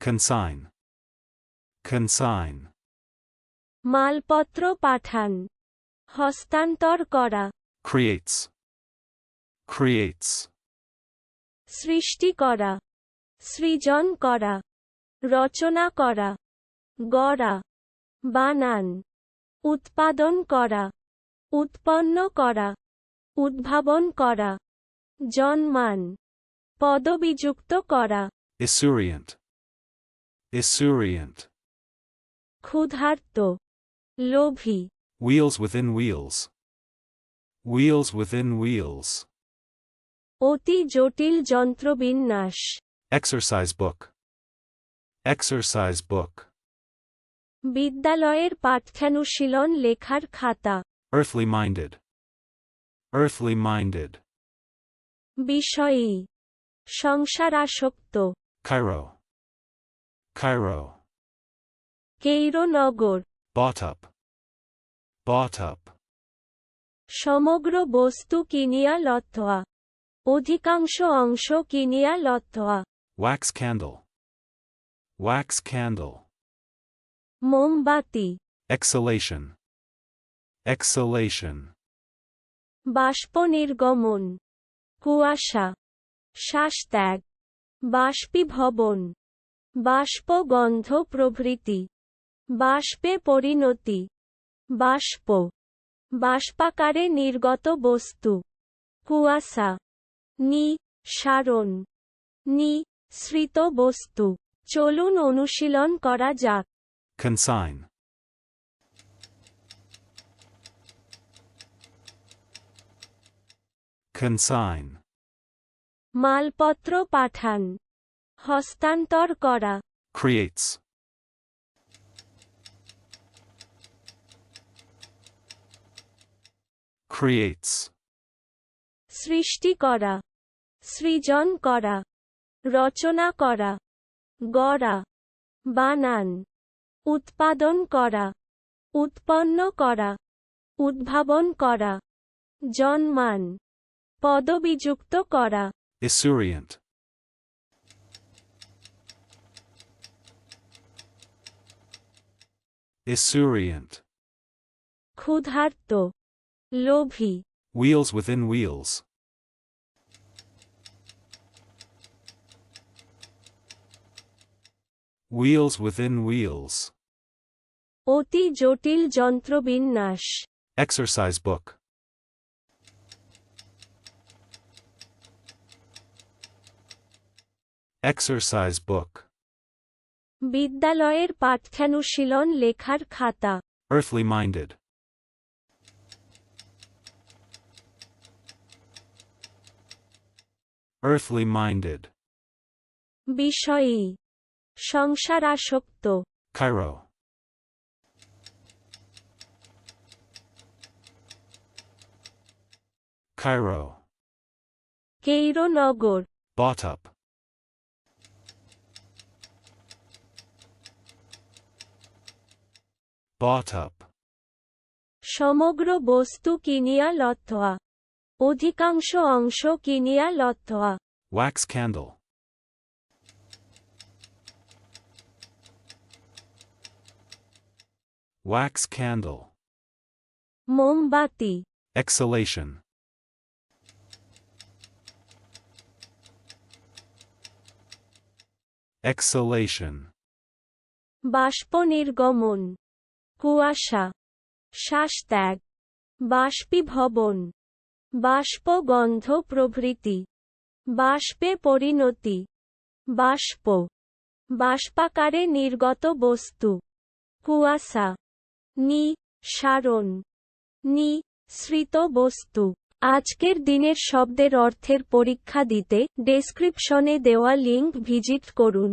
consign, consign, মালপত্র পাঠান। হস্তান্তর করা। Creates, creates, সৃষ্টি করা। সৃজন করা। রচনা করা। গড়া। বানান। উৎপাদন করা। উৎপন্ন করা। উদ্ভাবন করা। জন্মান। পদবিযুক্ত করা। Esurient, esurient, ক্ষুধার্ত লোভী wheels within wheels, wheels within wheels, অতি জটিল যন্ত্রবিন্যাস exercise book, exercise book, বিদ্যালয়ের পাঠ্যানুশীলন লেখার খাতা earthly minded, earthly minded, Bishoyi সংসারাসক্ত Cairo, Cairo, কেইরনগর bought up, bought up, সমগ্র বস্তু কিনিয়া লত্থয়া অধিকাংশ অংশ কিনিয়া লত্থয়া wax candle, wax candle, মোমবাতি। Exhalation, exhalation, বাষ্প নির্গমন কুয়াশা। শ্বাসত্যাগ। বাষ্পীভবন। বাষ্পগন্ধ প্রভৃতি বাষ্পে পরিণতি। বাষ্প। বাষ্পাকারে নির্গত বস্তু। কুয়াশা। নি সারণ। নি শ্রিত বস্তু। চলুন অনুশীলন করা যাক। Consign, consign, মালপত্র পাঠান। হস্তান্তর করা। Creates, creates, সৃষ্টি করা। সৃজন করা। রচনা করা। গড়া। বানান। উৎপাদন করা। উৎপন্ন করা। উদ্ভাবন করা। জন্মান। পদবিযুক্ত করা। Esurient, esurient, ক্ষুধার্ত লোভী wheels within wheels, wheels within wheels, অতি জটিল যন্ত্রবিন্যাস exercise book, exercise book, বিদ্যালয়ের পাঠ্যানুশীলন লেখার খাতা earthly minded, earthly minded, Bishoyi সংসারাসক্ত Cairo, Cairo, কেইরনগর bought up, bought up, সমগ্র বস্তু কিনিয়া লত্থয়া অধিকাংশ অংশ কিনিয়া লত্থয়া wax candle, wax candle, মোমবাতি exhalation, exhalation, বাষ্প নির্গমন কুয়াশা, শ্বাসত্যাগ, বাষ্পীভবন, বাষ্পগন্ধ প্রভৃতি, বাষ্পে পরিণতি, বাষ্প, বাষ্পাকারে নির্গত বস্তু, কুয়াশা, নি, সারণ, নি শ্রিত বস্তু। আজকের দিনের শব্দের অর্থের পরীক্ষা দিতে ডেসক্রিপশনে দেওয়া লিঙ্ক ভিজিট করুন।